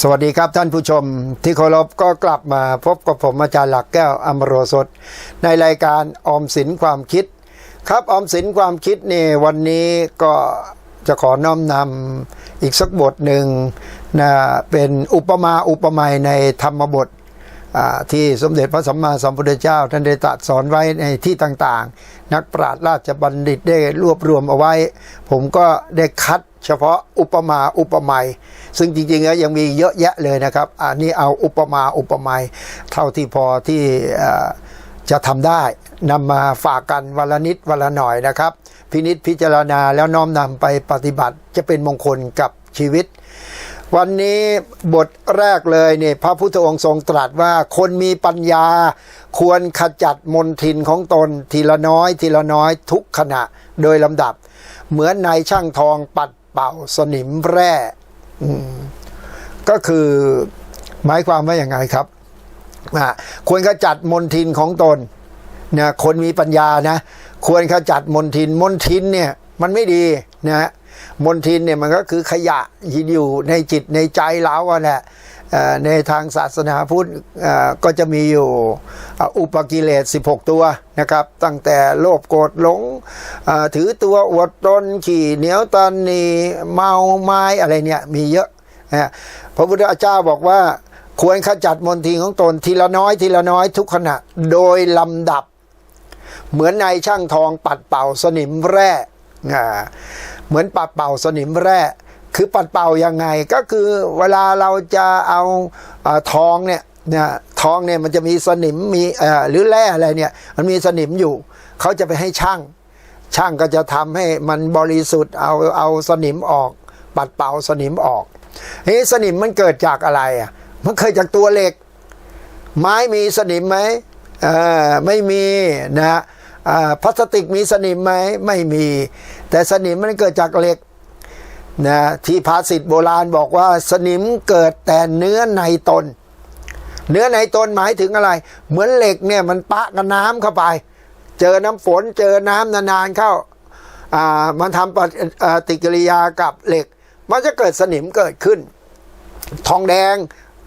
สวัสดีครับท่านผู้ชมที่เคารพก็กลับมาพบกับผมอาจารย์หลักแก้วอมโรสดในรายการออมสินความคิด ครับออมสินความคิดนี่วันนี้ก็จะขอน้อมนำอีกสักบทหนึ่งนะเป็นอุปมาอุปไมยในธรรมบทที่สมเด็จพระสัมมาสัมพุทธเจ้า ท่านได้ตรัสสอนไว้ในที่ต่างๆ นักปราชญ์ราชบัณฑิตได้รวบรวมเอาไว้ ผมก็ได้คัด เฉพาะอุปมาอุปไมยซึ่งจริงๆแล้วยังมีเยอะแยะเลยนะครับ อันนี้เอาอุปมาอุปไมยเท่าที่พอที่จะทำได้นำมาฝากกันวันละนิดวันละหน่อยนะครับ พินิษพิจารณาแล้วน้อมนำไปปฏิบัติจะเป็นมงคลกับชีวิต วันนี้บทแรกเลยเนี่ยพระพุทธองค์ทรงตรัสว่าคนมีปัญญา ควรขจัดมนทินของตนทีละน้อยทีละน้อยทุกขณะโดยลำดับ เหมือนนายช่างทองปัด เป่าสนิมแร่ก็คือหมายความว่าอย่างไงครับควรขจัดมนทินของตนเนี่ยคนมีปัญญานะ ควรขจัดมนทินมนทินเนี่ยมันไม่ดีนะฮะมนทินเนี่ยมันก็คือขยะยืนอยู่ในจิตในใจเราอะแหละ ในทางศาสนาพุทธก็จะมีอยู่อุปกิเลส 16 ตัวนะครับ ตั้งแต่โลภโกรธหลงถือตัวอวดตนขี่เหนียวตันนีเมาไม้อะไรเนี่ยมีเยอะนะพระพุทธเจ้าบอกว่าควรขจัดมนทินของตนทีละน้อยทีละน้อยทุกขณะโดยลำดับ เหมือนนายช่างทองปัดเป่าสนิมแร่เหมือนปัดเป่าสนิมแร่ คือปัดเป่ายังไงก็คือเวลาเราจะเอาอาทองเนี่ยเนี่ยทองเนี่ยมันจะมีสนิมมีหรือแร่อะไรเนี่ยมันมีสนิมอยู่ เขาจะไปให้ช่าง ช่างก็จะทำให้มันบริสุทธิ์เอาเอาสนิมออก ปัดเป่าสนิมออกเฮ้สนิมมันเกิดจากอะไรอะมันเกิดจากตัวเหล็ก ไม้มีสนิมไหมเออไม่มีนะพลาสติกมีสนิมไหมไม่มี แต่สนิมมันเกิดจากเหล็ก นะที่ภาษิตโบราณบอกว่าสนิมเกิดแต่เนื้อในตน เนื้อในตนหมายถึงอะไร เหมือนเหล็กเนี่ยมันปะกับน้ำเข้าไป เจอน้ำฝนเจอน้ำนานๆเข้าอ่ามันทำปฏิอ่าปฏิกิริยากับเหล็ก มันจะเกิดสนิมเกิดขึ้น ทองแดง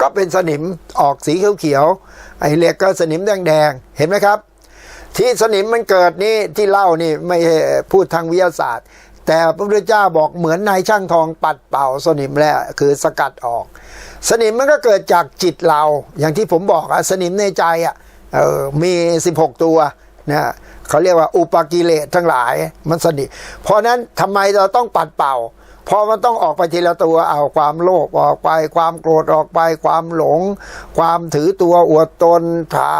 ก็เป็นสนิมออกสีเขียวๆไอ้เหล็กก็สนิมแดงๆเห็นไหมครับที่สนิมมันเกิดนี่ที่เล่านี่ไม่พูดทางวิทยาศาสตร์ แต่พระพุทธเจ้าบอกเหมือนนายช่างทองปัดเป่าสนิมแล้วคือสกัดออก สนิมมันก็เกิดจากจิตเรา อย่างที่ผมบอกอะสนิมในใจอะเออมี 16 ตัวนะเขาเรียกว่าอุปกิเลสทั้งหลายมันสนิมเพราะนั้นทำไมเราต้องปัดเป่า พอมันต้องออกไปทีละตัวเอาความโลภออกไป ความโกรธออกไป ความหลง ความถือตัวอวดตนผา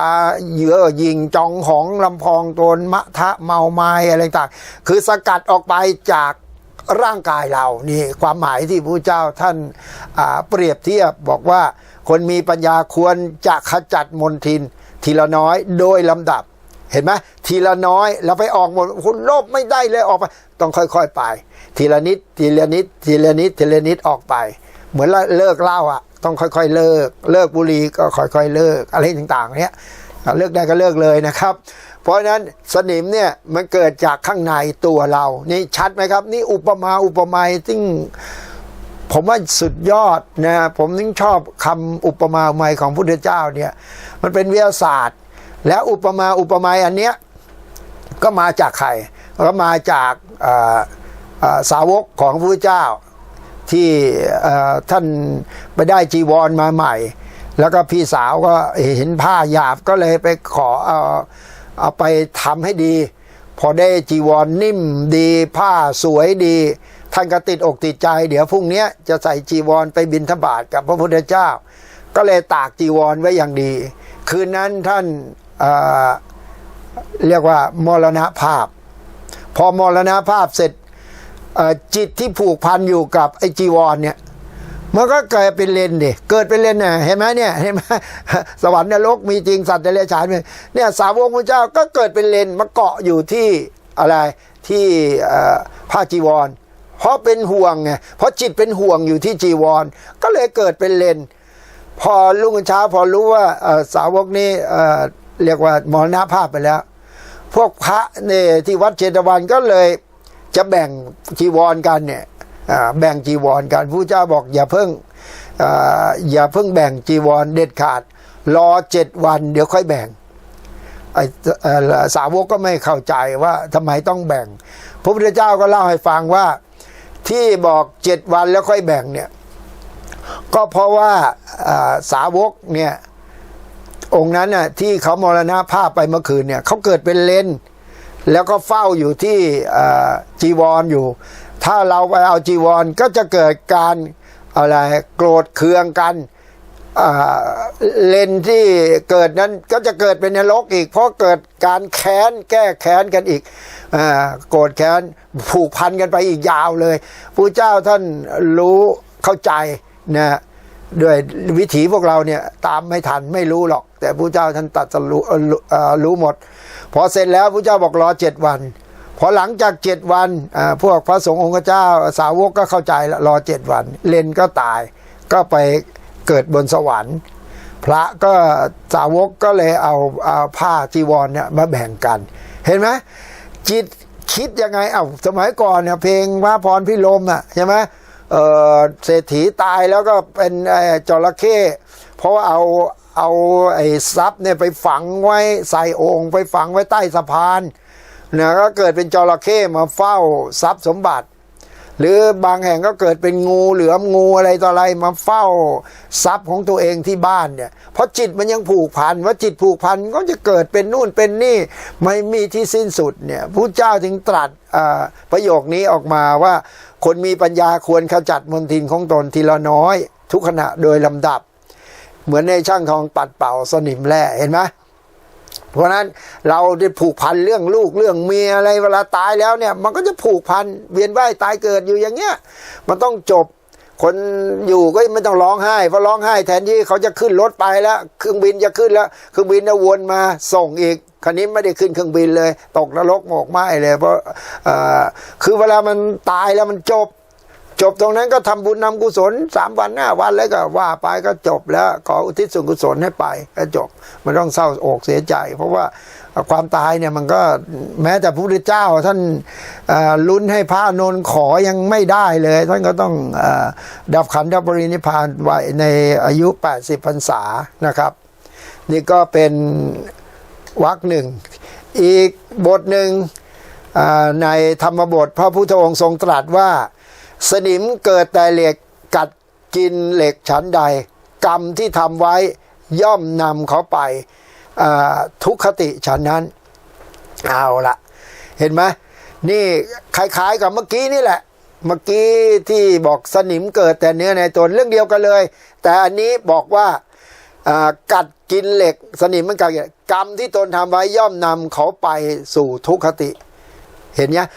เยื่อยิงจองหองลำพองตนมะทะเมาไม้อะไรต่างคือสกัดออกไปจากร่างกายเรานี่ความหมายที่พระเจ้าท่านเปรียบเทียบบอกว่าคนมีปัญญาควรจะขจัดมนทิน ทีละน้อยโดยลำดับ เห็นไหมทีละน้อยแล้วไปออกหมดคุณโลภไม่ได้เลยออกไป ต้องค่อยๆไป ทีละนิด ทีละนิด ทีละนิด ทีละนิดออกไป เหมือนเลิกเหล้าอะ ต้องค่อยๆเลิก เลิกบุหรี่ก็ค่อยๆเลิก อะไรต่างๆเนี้ยเลิกได้ก็เลิกเลยนะครับ เพราะฉะนั้นสนิมเนี่ยมันเกิดจากข้างในตัวเรา นี่ชัดไหมครับ นี่อุปมาอุปไมยซึ่งผมว่าสุดยอดนะผมถึงชอบคำอุปมาอุปไมยของพระพุทธเจ้าเนี่ย มันเป็นวิทยาศาสตร์ แล้วอุปมาอุปไมยอันเนี้ยก็มาจากใครก็มาจากสาวกของพระเจ้า ที่ท่านไปได้จีวรมาใหม่ แล้วก็พี่สาวก็เห็นผ้าหยาบก็เลยไปขอเอาเอาไปทำให้ดี พอได้จีวรนิ่มดีผ้าสวยดีท่านก็ติดอกติดใจ เดี๋ยวพรุ่งนี้จะใส่จีวรไปบินทบาทกับพระพุทธเจ้า ก็เลยตากจีวรไว้อย่างดี คืนนั้นท่าน เรียกว่ามรณภาพ พอมรณภาพเสร็จจิตที่ผูกพันอยู่กับไอจีวรเนี่ยมันก็เกิดเป็นเลนดิเกิดเป็นเลนน่ะเห็นไหมเนี่ยเห็นไหมสวรรค์นรกมีจริงสัตว์เดรัจฉานเนี่ยสาวกพระเจ้าก็เกิดเป็นเลนมาเกาะอยู่ที่อะไรที่ผ้าจีวร เพราะเป็นห่วงไงเพราะจิตเป็นห่วงอยู่ที่จีวร ก็เลยเกิดเป็นเลนพอรุ่งเช้าพอรู้ว่าเอ่อสาวกนี้ เรียกว่ามรณภาพไปแล้ว พวกพระเนี่ยที่วัดเชตวันก็เลยจะแบ่งจีวรกันเนี่ยแบ่งจีวรกันผู้เจ้าบอกอย่าเพิ่งออย่าเพิ่งแบ่งจีวรเด็ดขาด รอเจ็ดวัน เดี๋ยวค่อยแบ่งไอ้สาวกก็ไม่เข้าใจว่าทำไมต้องแบ่ง พระพุทธเจ้าก็เล่าให้ฟังว่าที่บอกเจ็ดวันแล้วค่อยแบ่งเนี่ยก็เพราะว่าสาวกเนี่ย องค์นั้นน่ะที่เขามรณภาพไปเมื่อคืนเนี่ยเขาเกิดเป็นเลนแล้วก็เฝ้าอยู่ที่จีวรออยู่ ถ้าเราไปเอาจีวรก็จะเกิดการอะไรโกรธเคืองกันเลนที่เกิดนั้นก็จะเกิดเป็นนรกอีก เพราะเกิดการแค้นแก้แค้นกันอีกอโกรธแค้นผูกพันกันไปอีกยาวเลยผู้เจ้าท่านรู้เข้าใจนะด้วยวิถีพวกเราเนี่ยตามไม่ทันไม่รู้หรอก แต่ผู้เจ้าท่านตัดสรู้รู้หมด พอเสร็จแล้วผู้เจ้าบอกรอเจ็ดวัน พอหลังจากเจ็ดวันพวกพระสงฆ์องค์เจ้าสาวกก็เข้าใจละรอเจ็ดวัน เลนก็ตาย ก็ไปเกิดบนสวรรค์ พระก็สาวกก็เลยเอาเอาผ้าจีวรเนี่ยมาแบ่งกัน เห็นไหมจิตคิดยังไงเอาสมัยก่อนเนี่ยเพลงพระพรพิลมอะใช่ไหมเออเศรษฐีตายแล้วก็เป็นจระเข้เพราะว่าเอา เอาไอ้ทรัพย์เนี่ยไปฝังไว้ใส่โองค์ไปฝังไว้ใต้สะพานนะก็เกิดเป็นจระเข้มาเฝ้าทรัพย์สมบัติ หรือบางแห่งก็เกิดเป็นงูเหลือมงูอะไรต่ออะไรมาเฝ้าทรัพย์ของตัวเองที่บ้านเนี่ยเพราะจิตมันยังผูกพันว่าจิตผูกพันก็จะเกิดเป็นนู่นเป็นนี่ไม่มีที่สิ้นสุดเนี่ยพระเจ้าถึงตรัสประโยคนี้ออกมาว่า คนมีปัญญาควรขจัดมนทินของตนทีละน้อย ทุกขณะโดยลำดับ เหมือนในช่างทองปัดเป่าสนิมแร่เห็นไหมเพราะนั้นเราได้ผูกพันเรื่องลูกเรื่องเมียอะไรเวลาตายแล้วเนี่ย มันก็จะผูกพันเวียนว่ายตายเกิดอยู่อย่างเงี้ยมันต้องจบคนอยู่ก็ไม่ต้องร้องไห้เพราะร้องไห้แทนที่เขาจะขึ้นรถไปแล้วเครื่องบินจะขึ้นแล้วเครื่องบินจะวนมาส่งอีกคันนี้ไม่ได้ขึ้นเครื่องบินเลย ตกนรกหมกไหมเลย เพราะคือเวลามันตายแล้วมันจบ จบตรงนั้นก็ทำบุญนำกุศลสามวันห้าวันแล้วก็ว่าไปก็จบแล้วขออุทิศส่วนกุศลให้ไปก็จบไม่ต้องเศร้าอกเสียใจ เพราะว่าความตายเนี่ยมันก็แม้แต่พระพุทธเจ้าท่านลุ้นให้พระนนขอยังไม่ได้เลย ท่านก็ต้องอดับขันธ์ดับปรินิพานไว้ในอายุ 80พรรษานะครับ นี่ก็เป็นวรรคหนึ่ง อีกบทหนึ่งในธรรมบทพระพุทธองค์ทรงตรัสว่า สนิมเกิดแต่เหล็กกัดกินเหล็กชั้นใด กรรมที่ทำไว้ย่อมนำเขาไปทุกขติฉันนั้น เอาละเห็นไหมนี่คล้ายๆกับเมื่อกี้นี่แหละ เมื่อกี้ที่บอกสนิมเกิดแต่เนื้อในตนเรื่องเดียวกันเลย แต่อันนี้บอกว่ากัดกินเหล็กสนิมมันกัดกรรมที่ตนทำไว้ย่อมนำเขาไปสู่ทุกขติ เห็นยัง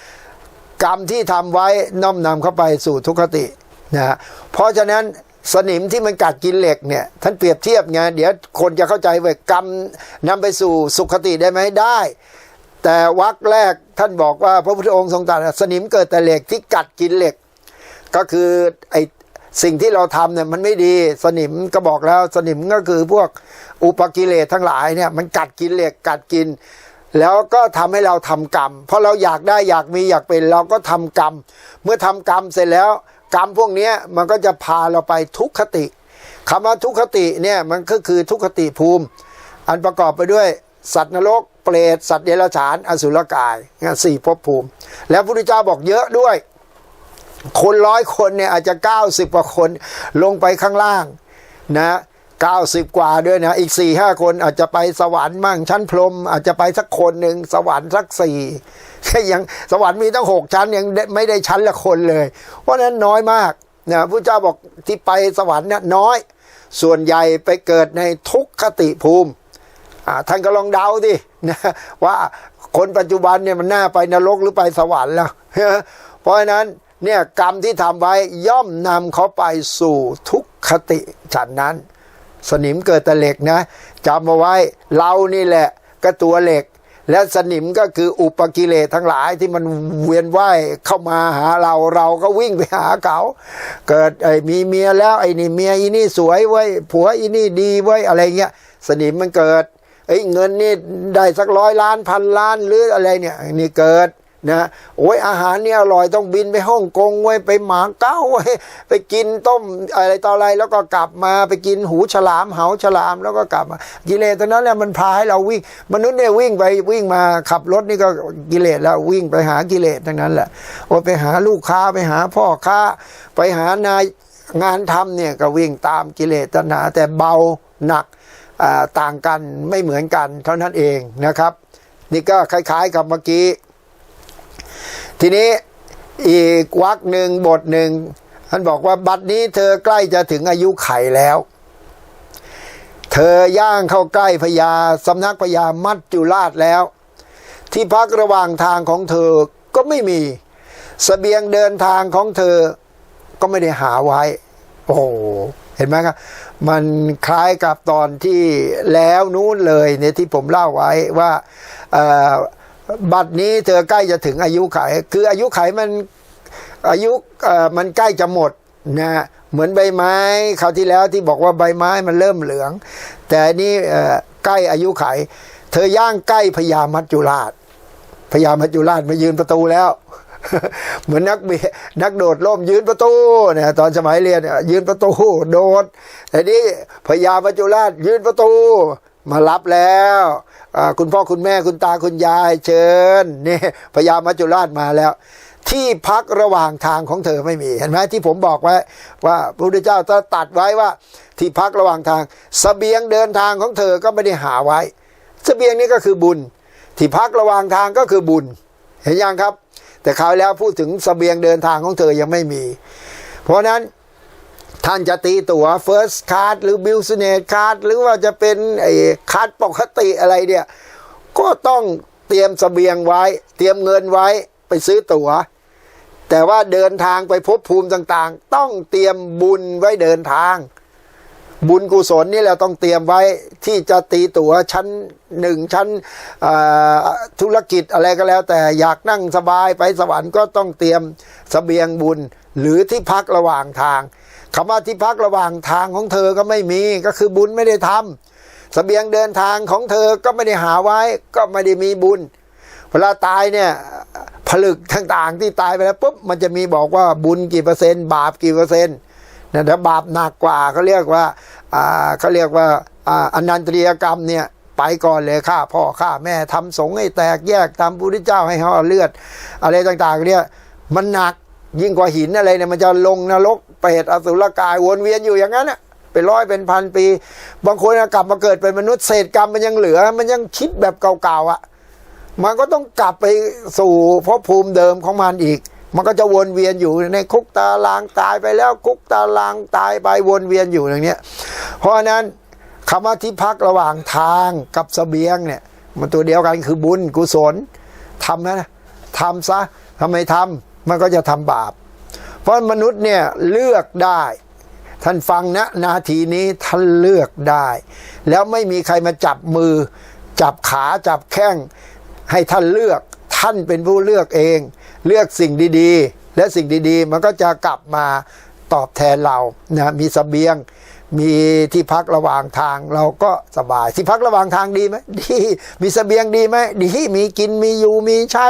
กรรมที่ทำไว้น้อมนำเข้าไปสู่ทุกขตินะเพราะฉะนั้นสนิมที่มันกัดกินเหล็กเนี่ยท่านเปรียบเทียบไงเดี๋ยวคนจะเข้าใจว่ากรรมนำไปสู่สุขติได้ไหมได้ แต่วรรคแรกท่านบอกว่าพระพุทธองค์ทรงตรัสสนิมเกิดแต่เหล็กที่กัดกินเหล็ก ก็คือไอสิ่งที่เราทำเนี่ยมันไม่ดีสนิมก็บอกแล้วสนิมก็คือพวกอุปกิเลสทั้งหลายเนี่ยมันกัดกินเหล็กกัดกิน แล้วก็ทำให้เราทำกรรม เพราะเราอยากได้อยากมีอยากเป็นเราก็ทำกรรม เมื่อทำกรรมเสร็จแล้ว กรรมพวกนี้มันก็จะพาเราไปทุกขติคำว่าทุกขติเนี่ยมันก็คือทุกขติภูมิ อันประกอบไปด้วยสัตว์นรก เปรตสัตว์เดรัจฉาน อสุรกายเนี่ยสี่ภพภูมิ แล้วพระพุทธเจ้าบอกเยอะด้วย คนร้อยคนเนี่ยอาจจะ 90กว่าคนลงไปข้างล่างนะ 90 กว่าด้วยนะอีก4ี่ห้าคนอาจจะไปสวรรค์มั่งชั้นพรหมอาจจะไปสักคนหนึ่งสวรรค์สักสี่แค่ยังสวรรค์มีตั้งหกชั้นยังไม่ได้ชั้นละคนเลย เพราะนั้นน้อยมากนะพระเจ้าบอกที่ไปสวรรค์เนี่ยน้อย ส่วนใหญ่ไปเกิดในทุกขติภูมิท่านก็ลองเดาดินะว่าคนปัจจุบันเนี่ยมันน่าไปนรกหรือไปสวรรค์แล้วเพราะฉะนั้นเนี่ยกรรมที่ทำไว้ย่อมนำเขาไปสู่ทุกขติฉันนั้น สนิมเกิดแต่เหล็กนะจำเอาไว้เรานี่แหละก็ตัวเหล็ก และสนิมก็คืออุปกิเลสทั้งหลายที่มันเวียนว่ายเข้ามาหาเราเราก็วิ่งไปหาเขา เกิดไอ้มีเมียแล้วไอ้นี่เมียอีนี่สวยไว้ผัวอีนี่ดีไว้อะไรเงี้ยสนิมมันเกิดไอ้เงินนี่ได้สักร้อยล้านพันล้านหรืออะไรเนี่ยนี่เกิด นะโอ้ยอาหารเนี่ยอร่อยต้องบินไปฮ่องกงไว้ไปหมาเก้าไว้ไปกินต้มอะไรต่ออะไรแล้วก็กลับมาไปกินหูฉลามเหาฉลามแล้วก็กลับมากิเลสตัวนั้นแหละมันพาให้เราวิ่ง มนุษย์เนี่ยวิ่งไปวิ่งมาขับรถนี่ก็กิเลสแล้ววิ่งไปหากิเลสทั้งนั้นแหละโอ้ไปหาลูกค้าไปหาพ่อค้า ไปหานายงานทำเนี่ยก็วิ่งตามกิเลสตัณหาแต่เบาหนักอ่าต่างกันไม่เหมือนกันเท่านั้นเองนะครับ นี่ก็คล้ายๆกับเมื่อกี้ ทีนี้อีกวักหนึ่งบทหนึ่งท่านบอกว่าบัดนี้เธอใกล้จะถึงอายุไขแล้ว เธอย่างเข้าใกล้พญาสำนักพญามัจจุราชแล้ว ที่พักระหว่างทางของเธอก็ไม่มีสเสบียงเดินทางของเธอก็ไม่ได้หาไว้ โอ้เห็นไหมครับมันคล้ายกับตอนที่แล้วนู้นเลยเนี่ยที่ผมเล่าไว้ว่า บัดนี้เธอใกล้จะถึงอายุไข คืออายุไขมันอายุมันใกล้จะหมดนะเหมือนใบไม้คราวที่แล้วที่บอกว่าใบไม้มันเริ่มเหลือง แต่นี่ใกล้อายุไข เธอย่างใกล้พญามัจจุราชพญามัจจุราชมายืนประตูแล้ว เหมือนนักเบนักโดดร่มยืนประตูเนี่ยตอนสมัยเรียนยืนประตูโดดแต่นี้พญามัจจุราชยืนประตูมารับแล้ว คุณพ่อคุณแม่คุณตาคุณยายเชิญนี่พญามัจจุราชมาแล้ว ที่พักระหว่างทางของเธอไม่มีเห็นไหมที่ผมบอกไว้ ว่าพระพุทธเจ้าตรัสตัดไว้ว่า ที่พักระหว่างทางสเสบียงเดินทางของเธอก็ไม่ได้หาไว้สเสบียงนี้ก็คือบุญ ที่พักระหว่างทางก็คือบุญ เห็นยังครับ แต่คราวแล้วพูดถึงสเสบียงเดินทางของเธอยังไม่มี เพราะนั้น ท่านจะตีตั๋ว first class หรือ business class หรือว่าจะเป็นไอ้คัสปกติอะไรเนี่ย ก็ต้องเตรียมสเสบียงไว้ เตรียมเงินไว้ไปซื้อตั๋ว แต่ว่าเดินทางไปพบภูมิต่างๆ ต้องเตรียมบุญไว้เดินทาง บุญกุศลนี่เราต้องเตรียมไว้ที่จะตีตั๋วชั้นหนึ่งชั้นธุรกิจอะไรก็แล้ว แต่อยากนั่งสบายไปสวรรค์ก็ต้องเตรียมสเสบียงบุญหรือที่พักระหว่างทาง คำว่าที่พักระหว่างทางของเธอก็ไม่มีก็คือบุญไม่ได้ทำเสบียงเดินทางของเธอก็ไม่ได้หาไว้ก็ไม่ได้มีบุญ เวลาตายเนี่ยผลึกต่างๆที่ตายไปแล้วปุ๊บมันจะมีบอกว่าบุญกี่เปอร์เซ็นต์ บาปกี่เปอร์เซ็นต์นะถ้าบาปหนักกว่าเขาเรียกว่าอ่าเขาเรียกว่าอ่าอนันตริยกรรมเนี่ยไปก่อนเลยฆ่าพ่อฆ่าแม่ทำสงฆ์ให้แตกแยกทำพระพุทธเจ้าให้เขาเอาเลือด อะไรต่างๆเนี่ยมันหนัก ยิ่งกว่าหินอะไรเนี่ยมันจะลงนรกเปรตอสุรกายวนเวียนอยู่อย่างนั้นน่ะเป็นร้อยเป็นพันปี บางคนกลับมาเกิดเป็นมนุษย์เศษกรรมมันยังเหลือ มันยังคิดแบบเก่าๆอะ มันก็ต้องกลับไปสู่ภพภูมิเดิมของมันอีก มันก็จะวนเวียนอยู่ในคุกตารางตายไปแล้วคุกตารางตายไปวนเวียนอยู่อย่างเนี้ย เพราะฉะนั้นคำว่าที่พักระหว่างทางกับเสบียงเนี่ย มันตัวเดียวกันคือบุญกุศลทำนะทำซะทำไมทำ มันก็จะทำบาป เพราะมนุษย์เนี่ยเลือกได้ ท่านฟังนะนาทีนี้ท่านเลือกได้ แล้วไม่มีใครมาจับมือ จับขาจับแข้ง ให้ท่านเลือกท่านเป็นผู้เลือกเอง เลือกสิ่งดีๆ และสิ่งดีๆ มันก็จะกลับมาตอบแทนเรานะมีสเสบียงมีที่พักระหว่างทางเราก็สบาย ที่พักระหว่างทางดีไหมดีมีสเสบียงดีไหมดีมีกินมีอยู่มีใช้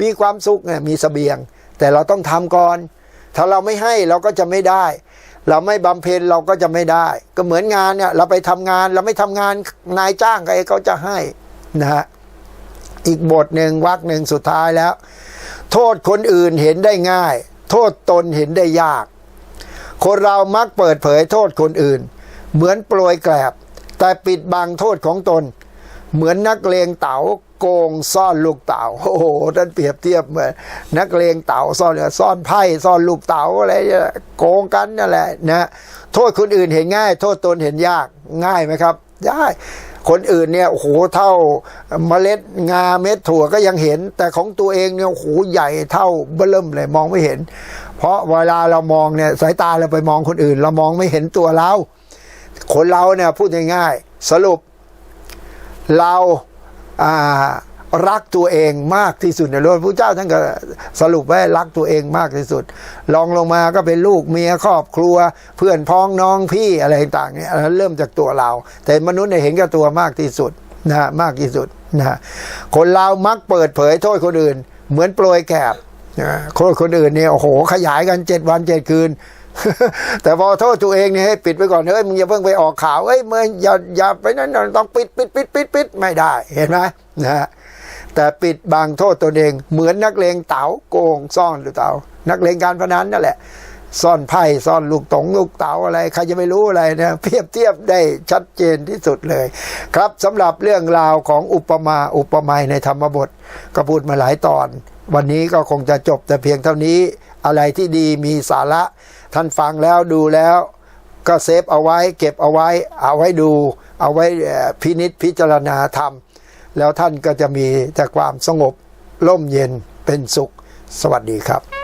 มีความสุขเนี่ยมีสเสบียง แต่เราต้องทำก่อน ถ้าเราไม่ให้เราก็จะไม่ได้ เราไม่บำเพ็ญเราก็จะไม่ได้ ก็เหมือนงานเนี่ยเราไปทำงานเราไม่ทำงานนายจ้างใครเขาจะให้นะฮะอีกบทหนึ่งวรรคหนึ่งสุดท้ายแล้ว โทษคนอื่นเห็นได้ง่าย โทษตนเห็นได้ยาก คนเรามักเปิดเผยโทษคนอื่น เหมือนโปรยแกลบ แต่ปิดบังโทษของตน เหมือนนักเลงเต๋า โกงซ่อนลูกเต๋าโอ้โหท่านเปรียบเทียบเหมือนนักเลงเต๋าซ่อนซ่อนไพ่ซ่อนลูกเต๋าอะไรเนี่ยโกงกันนั่นแหละนะโทษคนอื่นเห็นง่าย โทษตนเห็นยากง่ายไหมครับได้คนอื่นเนี่ยโอ้โหเท่าเมล็ดงาเม็ดถั่วก็ยังเห็น แต่ของตัวเองเนี่ยโอ้โหใหญ่เท่าเบิ่มเลยมองไม่เห็น เพราะเวลาเรามองเนี่ยสายตาเราไปมองคนอื่น เรามองไม่เห็นตัวเรา คนเราเนี่ยพูดง่ายๆสรุป เรา รักตัวเองมากที่สุดในโลกพระเจ้าท่านก็สรุปไว้รักตัวเองมากที่สุดลองลงมาก็เป็นลูกเมียครอบครัว เพื่อนพ้องน้องพี่อะไรต่างๆเนี่ยเริ่มจากตัวเรา แต่มนุษย์เนี่ยเห็นกับตัวมากที่สุดนะมากที่สุดนะคนเรามักเปิดเผยโทษคนอื่น เหมือนโปรยแกบนะคนคนอื่นเนี่ยโอ้โหขยายกันเจ็ดวันเจ็ดคืน แต่พอโทษตัวเองเนี่ยให้ปิดไปก่อนเฮ้ยมึงอย่าเพิ่งไปออกข่าวเอ้ยมึงอย่าอย่าไปนั่นต้องปิดปิดปิดปิดปิดไม่ได้เห็นไหมนะฮะแต่ปิดบางโทษตัวเอง เหมือนนักเลงเต๋าโกงซ่อนหรือเต๋านักเลงการพนันนั่นแหละ ซ่อนไพ่ซ่อนลูกตงลูกเต๋าอะไร ใครจะไม่รู้อะไรนะเปรียบเทียบได้ชัดเจนที่สุดเลย ครับสำหรับเรื่องราวของอุปมาอุปไมยในธรรมบทก็พูดมาหลายตอน วันนี้ก็คงจะจบแต่เพียงเท่านี้อะไรที่ดีมีสาระ ท่านฟังแล้วดูแล้ว ก็เซฟเอาไว้ เก็บเอาไว้ เอาไว้ดู เอาไว้พินิษพิจารณาธรรม แล้วท่านก็จะมีแต่ความสงบร่มเย็นเป็นสุข สวัสดีครับ